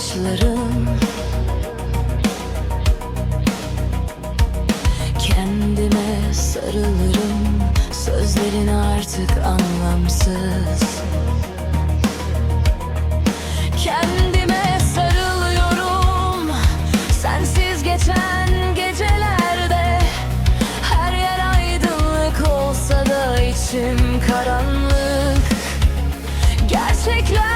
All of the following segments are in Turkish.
gözyaşlarım Kendime sarılırım Sözlerin artık anlamsız. Kendime sarılıyorum Sensiz geçen gecelerde. Her yer aydınlık olsa da içim karanlık. Gerçekler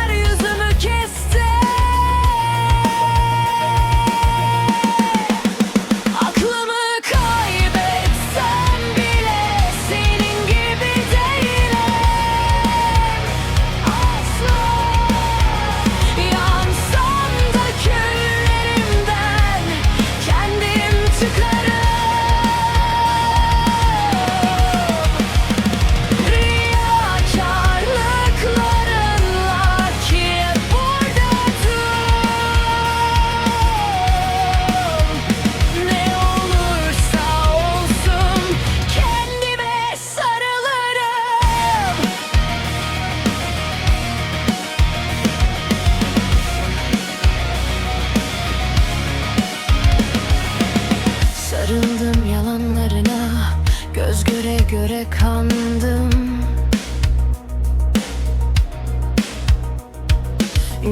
göre göre kandım.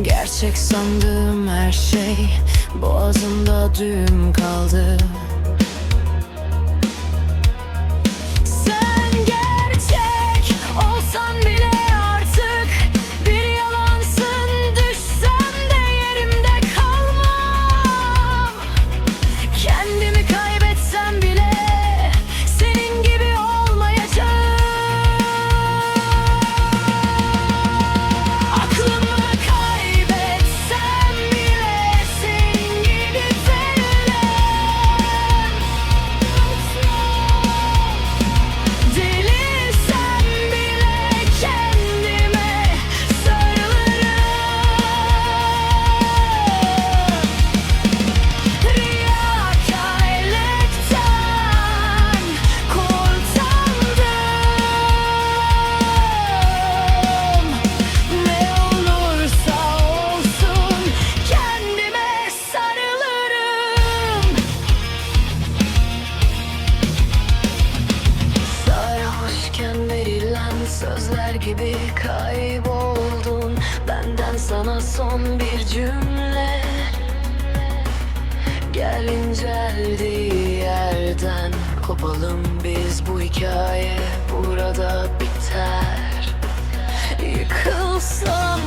Gerçek sandığım her şey. Boğazımda düğüm kaldı gibi kayboldun. Benden sana son bir cümle. Gel inceldiği yerden kopalım biz bu hikaye. Burada biter. Yıkılsam